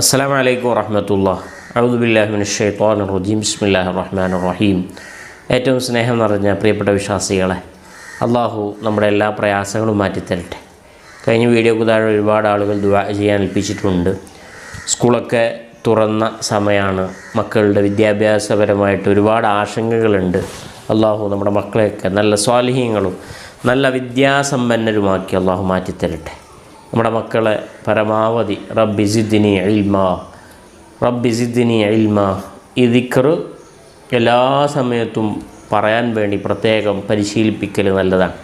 അസ്സാം വലൈക്കും വറഹമത്തുള്ള അഴുദുബില്ലാഹിമിൻ ഷെയ്ത്താൻ റജീം ബിസ്മില്ലാഹി റഹ്മാൻ റഹീം ഏറ്റവും സ്നേഹം നിറഞ്ഞ പ്രിയപ്പെട്ട വിശ്വാസികളെ അള്ളാഹു നമ്മുടെ എല്ലാ പ്രയാസങ്ങളും മാറ്റിത്തരട്ടെ. കഴിഞ്ഞ വീഡിയോ താഴെ ഒരുപാട് ആളുകൾ ദുവാ ചെയ്യാൻ ഏൽപ്പിച്ചിട്ടുണ്ട്. സ്കൂളൊക്കെ തുറന്ന സമയമാണ് മക്കളുടെ വിദ്യാഭ്യാസപരമായിട്ട് ഒരുപാട് ആശങ്കകളുണ്ട്. അള്ളാഹു നമ്മുടെ മക്കളെയൊക്കെ നല്ല സ്വാലിഹ്യങ്ങളും നല്ല വിദ്യാസമ്പന്നരുമാക്കി അള്ളാഹു മാറ്റിത്തരട്ടെ. നമ്മുടെ മക്കളെ പരമാവധി റബ്ബിസിദ്ദിനി ഇൽമ റബ്ബിസിദ്ദിനി ഇൽമ ഈ ദിക്കറ് എല്ലാ സമയത്തും പറയാൻ വേണ്ടി പ്രത്യേകം പരിശീലിപ്പിക്കൽ നല്ലതാണ്.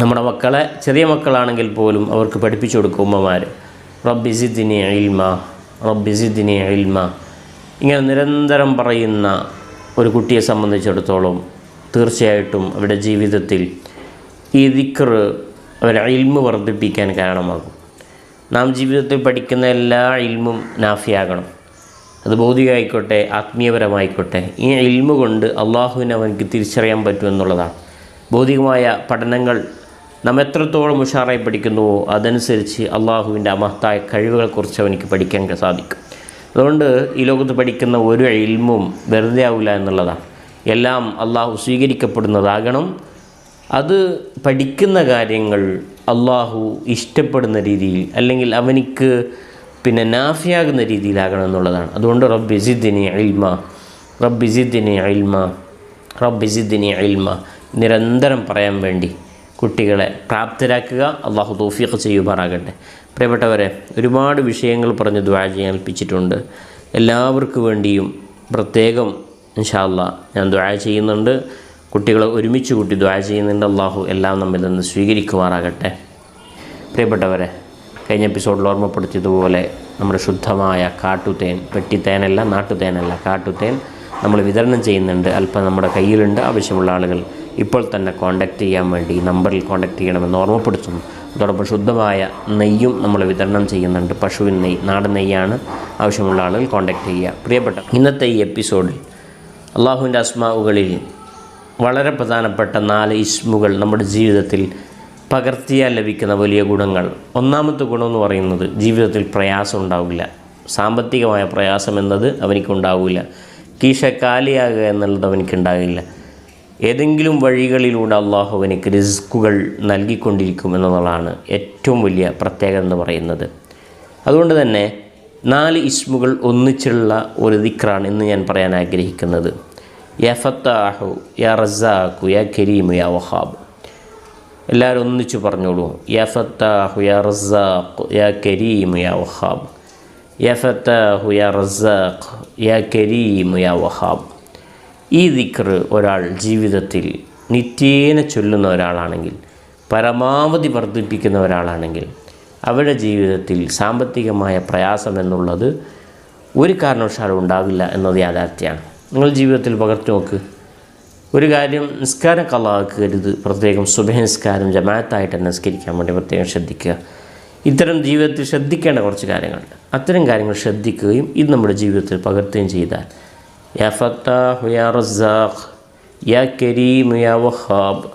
നമ്മുടെ മക്കളെ ചെറിയ മക്കളാണെങ്കിൽ പോലും അവർക്ക് പഠിപ്പിച്ചു കൊടുക്കും ഉമ്മമാർ റബ്ബിസിദ്ദിനി ഇൽമ റബ്ബിസിദ്ദിനി ഇൽമ. ഇങ്ങനെ നിരന്തരം പറയുന്ന ഒരു കുട്ടിയെ സംബന്ധിച്ചിടത്തോളം തീർച്ചയായിട്ടും അവരുടെ ജീവിതത്തിൽ ഈ ദിക്റ് അവരെ ഇൽമ് വർദ്ധിപ്പിക്കാൻ കാരണമാകും. നാം ജീവിതത്തിൽ പഠിക്കുന്ന എല്ലാ ഇൽമും നാഫിയാകണം. അത് ഭൗതികമായിക്കോട്ടെ ആത്മീയപരമായിക്കോട്ടെ. ഈ ഇൽമു കൊണ്ട് അള്ളാഹുവിനെ അവനക്ക് തിരിച്ചറിയാൻ പറ്റുമെന്നുള്ളതാണ് ഭൗതികമായ പഠനങ്ങൾ നാം എത്രത്തോളം ഉഷാറായി പഠിക്കുന്നുവോ അതനുസരിച്ച് അള്ളാഹുവിന്റെ അമഹത്തായ കഴിവുകളെക്കുറിച്ച് അവനിക്ക് പഠിക്കാൻ സാധിക്കും. അതുകൊണ്ട് ഈ ലോകത്ത് പഠിക്കുന്ന ഒരു ഇൽമും വെറുതെ ആവില്ല എന്നുള്ളതാണ്. എല്ലാം അള്ളാഹു സ്വീകരിക്കപ്പെടുന്നതാകണം. അത് പഠിക്കുന്ന കാര്യങ്ങൾ അള്ളാഹു ഇഷ്ടപ്പെടുന്ന രീതിയിൽ അല്ലെങ്കിൽ അവനിക്ക് പിന്നെ നാഫിയാകുന്ന രീതിയിലാകണം എന്നുള്ളതാണ്. അതുകൊണ്ട് റബ്ബി റബ്ബിസിദ്ദിനി ഇൽമ റബ്ബിസിദ്ദിനി ഇൽമ റബ്ബിസിദ്ദിനി ഇൽമ നിരന്തരം പറയാൻ വേണ്ടി കുട്ടികളെ പ്രാപ്തരാക്കുക. അള്ളാഹു തൗഫീഖ് ചെയ്യുമാറാകട്ടെ. പ്രിയപ്പെട്ടവരെ ഒരുപാട് വിഷയങ്ങൾ പറഞ്ഞ് ദ്വാ ചെയ്യാൻ ഏൽപ്പിച്ചിട്ടുണ്ട് എല്ലാവർക്കും വേണ്ടിയും പ്രത്യേകം ഇൻഷാല്ല ഞാൻ ദ്വാ ചെയ്യുന്നുണ്ട്. കുട്ടികളെ ഒരുമിച്ച് കൂട്ടി ദ്വാ ചെയ്യുന്നുണ്ട്. അള്ളാഹു എല്ലാം നമ്മിൽ നിന്ന് സ്വീകരിക്കുമാറാകട്ടെ. പ്രിയപ്പെട്ടവരെ കഴിഞ്ഞ എപ്പിസോഡിൽ ഓർമ്മപ്പെടുത്തിയതുപോലെ നമ്മുടെ ശുദ്ധമായ കാട്ടുതേൻ പെട്ടിത്തേനല്ല നാട്ടുതേനല്ല കാട്ടുതേൻ നമ്മൾ വിതരണം ചെയ്യുന്നുണ്ട്. അല്പം നമ്മുടെ കയ്യിലുണ്ട്. ആവശ്യമുള്ള ആളുകൾ ഇപ്പോൾ തന്നെ കോൺടാക്റ്റ് ചെയ്യാൻ വേണ്ടി നമ്പറിൽ കോൺടാക്റ്റ് ചെയ്യണമെന്ന് ഓർമ്മപ്പെടുത്തുന്നു. അതോടൊപ്പം ശുദ്ധമായ നെയ്യും നമ്മൾ വിതരണം ചെയ്യുന്നുണ്ട്. പശുവിൻ നെയ്യ് നാടൻ നെയ്യാണ് ആവശ്യമുള്ള ആളുകൾ കോൺടാക്റ്റ് ചെയ്യുക. പ്രിയപ്പെട്ട ഇന്നത്തെ ഈ എപ്പിസോഡിൽ അള്ളാഹുവിന്റെ അസ്മാവുകളിൽ വളരെ പ്രധാനപ്പെട്ട നാല് ഇസ്മുകൾ നമ്മുടെ ജീവിതത്തിൽ പകർത്തിയാൽ ലഭിക്കുന്ന വലിയ ഗുണങ്ങൾ. ഒന്നാമത്തെ ഗുണമെന്ന് പറയുന്നത് ജീവിതത്തിൽ പ്രയാസം ഉണ്ടാവില്ല. സാമ്പത്തികമായ പ്രയാസം എന്നത് അവനിക്കുണ്ടാവില്ല കീശ കാലിയാകുക എന്നുള്ളത് അവനിക്കുണ്ടാകില്ല ഏതെങ്കിലും വഴികളിലൂടെ അള്ളാഹു അവനിക്ക് റിസ്ക്കുകൾ നൽകിക്കൊണ്ടിരിക്കും എന്നുള്ളതാണ് ഏറ്റവും വലിയ പ്രത്യേകത എന്ന് പറയുന്നത്. അതുകൊണ്ട് തന്നെ നാല് ഇസ്മുകൾ ഒന്നിച്ചുള്ള ഒരു ദിക്റാണ് ഇന്ന് ഞാൻ പറയാൻ ആഗ്രഹിക്കുന്നത്. യ ഫത്താഹു യാ റസാഖു യാ കരീമു യാ വഹാബ്. എല്ലാവരും ഒന്നിച്ചു പറഞ്ഞോളൂ. യാ ഫത്താഹു യാ റസാഖ് യാ കരീമു യാ വഹാബ്. യാ ഫത്താഹു യാ റസാഖ് യാ കരീമു യാ വഹാബ്. ഈ ദിക്ർ ഒരാൾ ജീവിതത്തിൽ നിത്യേന ചൊല്ലുന്ന ഒരാളാണെങ്കിൽ പരമാവധി വർദ്ധിപ്പിക്കുന്ന ഒരാളാണെങ്കിൽ അവരുടെ ജീവിതത്തിൽ സാമ്പത്തികമായ പ്രയാസം എന്നുള്ളത് ഒരു കാരണവശാലും ഉണ്ടാവില്ല എന്നത് യാഥാർത്ഥ്യമാണ്. നിങ്ങൾ ജീവിതത്തിൽ പകർത്തി നോക്ക്. ഒരു കാര്യം നിസ്കാരം കള്ളാക്കരുത് പ്രത്യേകം സുബഹനിസ്കാരം നിസ്കാരം ജമാഅത്തായിട്ട് നിസ്കരിക്കാൻ വേണ്ടി പ്രത്യേകം ശ്രദ്ധിക്കുക. ഇത്തരം ജീവിതത്തിൽ ശ്രദ്ധിക്കേണ്ട കുറച്ച് കാര്യങ്ങളുണ്ട്. അത്തരം കാര്യങ്ങൾ ശ്രദ്ധിക്കുകയും ഇത് നമ്മുടെ ജീവിതത്തിൽ പകർത്തുകയും ചെയ്താൽ യാ ഫത്താഹു യാ റസാഖ് യാ കരീം യാ വഹാബ്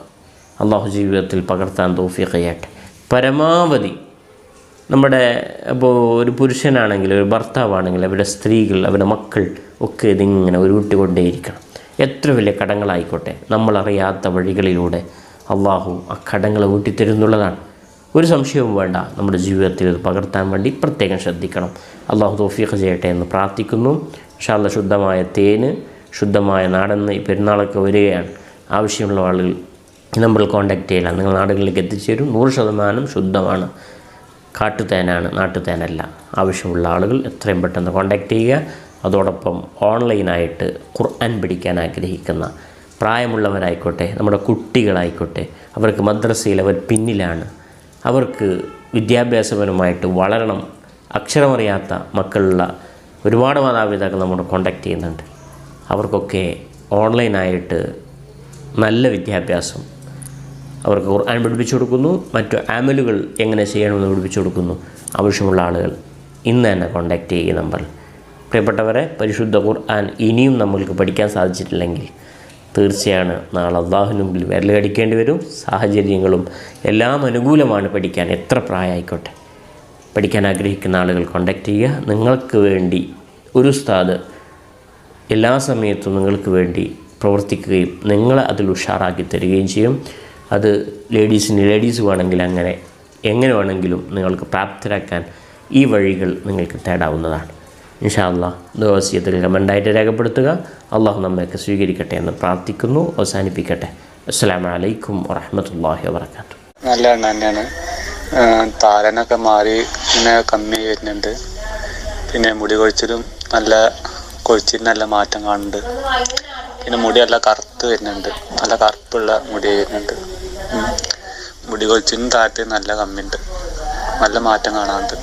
അള്ളാഹു ജീവിതത്തിൽ പകർത്താൻ തോഫിയൊക്കെ ചെയ്യട്ടെ പരമാവധി നമ്മുടെ ഇപ്പോൾ ഒരു പുരുഷനാണെങ്കിൽ ഒരു ഭർത്താവാണെങ്കിൽ അവരുടെ സ്ത്രീകൾ അവരുടെ മക്കൾ ഒക്കെ ഇതിങ്ങനെ ഉരുവിട്ടുകൊണ്ടേയിരിക്കണം എത്ര വലിയ കടങ്ങളായിക്കോട്ടെ നമ്മളറിയാത്ത വഴികളിലൂടെ അള്ളാഹു ആ കടങ്ങളെ ഊട്ടിത്തരുന്നുള്ളതാണ്. ഒരു സംശയവും വേണ്ട നമ്മുടെ ജീവിതത്തിൽ ഇത് പകർത്താൻ വേണ്ടി പ്രത്യേകം ശ്രദ്ധിക്കണം. അള്ളാഹു തോഫീഖ് ചെയ്യട്ടെ എന്ന് പ്രാർത്ഥിക്കുന്നു. ഷാല്ല ശുദ്ധമായ തേന് ശുദ്ധമായ നാടൻ ഈ പെരുന്നാളൊക്കെ വരികയാണ്. ആവശ്യമുള്ള ആളുകൾ നമ്മൾ കോൺടാക്റ്റ് ചെയ്യില്ല നിങ്ങൾ നാടുകളിലേക്ക് എത്തിച്ചേരും. നൂറ് ശതമാനം ശുദ്ധമാണ്. കാട്ടുതേനാണ് നാട്ടുതേനല്ല. ആവശ്യമുള്ള ആളുകൾ എത്രയും പെട്ടെന്ന് കോൺടാക്റ്റ് ചെയ്യുക. അതോടൊപ്പം ഓൺലൈനായിട്ട് ഖുർആൻ പഠിക്കാൻ ആഗ്രഹിക്കുന്ന പ്രായമുള്ളവരായിക്കോട്ടെ നമ്മുടെ കുട്ടികളായിക്കോട്ടെ അവർക്ക് മദ്രസയിൽ അവർ പിന്നിലാണ്. അവർക്ക് വിദ്യാഭ്യാസപരമായിട്ട് വളരണം. അക്ഷരമറിയാത്ത മക്കളുള്ള ഒരുപാട് മാതാപിതാക്കൾ നമ്മൾ കോൺടാക്റ്റ് ചെയ്യുന്നുണ്ട്. അവർക്കൊക്കെ ഓൺലൈനായിട്ട് നല്ല വിദ്യാഭ്യാസം അവർക്ക് ഖുർആൻ പഠിപ്പിച്ചു കൊടുക്കുന്നു. മറ്റു ആമലുകൾ എങ്ങനെ ചെയ്യണമെന്ന് പഠിപ്പിച്ചു കൊടുക്കുന്നു. ആവശ്യമുള്ള ആളുകൾ ഇന്ന് തന്നെ കോൺടാക്റ്റ് ചെയ്യുക നമ്പറിൽ പ്രിയപ്പെട്ടവരെ പരിശുദ്ധ ഖുർആൻ ഇനിയും നമ്മൾക്ക് പഠിക്കാൻ സാധിച്ചിട്ടില്ലെങ്കിൽ തീർച്ചയാണ് നാളെ അള്ളാഹുവിന് മുമ്പിൽ വിരൽ കടിക്കേണ്ടി വരും. സാഹചര്യങ്ങളും എല്ലാം അനുകൂലമാണ് പഠിക്കാൻ. എത്ര പ്രായമായിക്കോട്ടെ. പഠിക്കാൻ ആഗ്രഹിക്കുന്ന ആളുകൾ കോൺടാക്റ്റ് ചെയ്യുക. നിങ്ങൾക്ക് വേണ്ടി ഒരു ഉസ്താദ് എല്ലാ സമയത്തും നിങ്ങൾക്ക് വേണ്ടി പ്രവർത്തിക്കുകയും നിങ്ങളെ അതിൽ ഉഷാറാക്കി തരികയും ചെയ്യും. അത് ലേഡീസിന് ലേഡീസ് വേണമെങ്കിൽ അങ്ങനെ എങ്ങനെ വേണമെങ്കിലും നിങ്ങൾക്ക് പ്രാപ്തരാക്കാൻ ഈ വഴികൾ നിങ്ങൾക്ക് തേടാവുന്നതാണ്. ഇൻഷാ അള്ളാഹ് ദോസിയത്തിൽ കമന്റായിട്ട് രേഖപ്പെടുത്തുക. അള്ളാഹു നമ്മയൊക്കെ സ്വീകരിക്കട്ടെ എന്ന് പ്രാർത്ഥിക്കുന്നു അവസാനിപ്പിക്കട്ടെ. അസ്സാം വലൈക്കും വറഹമത്തല്ലാഹി വാബർക്കാത്തു നല്ല എണ്ണ തന്നെയാണ്. താരനൊക്കെ മാറി പിന്നെ കമ്മി വരുന്നുണ്ട്. പിന്നെ മുടി കൊഴിച്ചിലും നല്ല കൊഴിച്ചിൽ നല്ല മാറ്റം കാണുന്നുണ്ട്. പിന്നെ മുടി നല്ല കറുത്ത് വരുന്നുണ്ട്. നല്ല കറുപ്പുള്ള മുടി വരുന്നുണ്ട്. മുടി കൊഴിച്ചിലും താഴത്ത് നല്ല കമ്മിയുണ്ട്. നല്ല മാറ്റം കാണാറുണ്ട്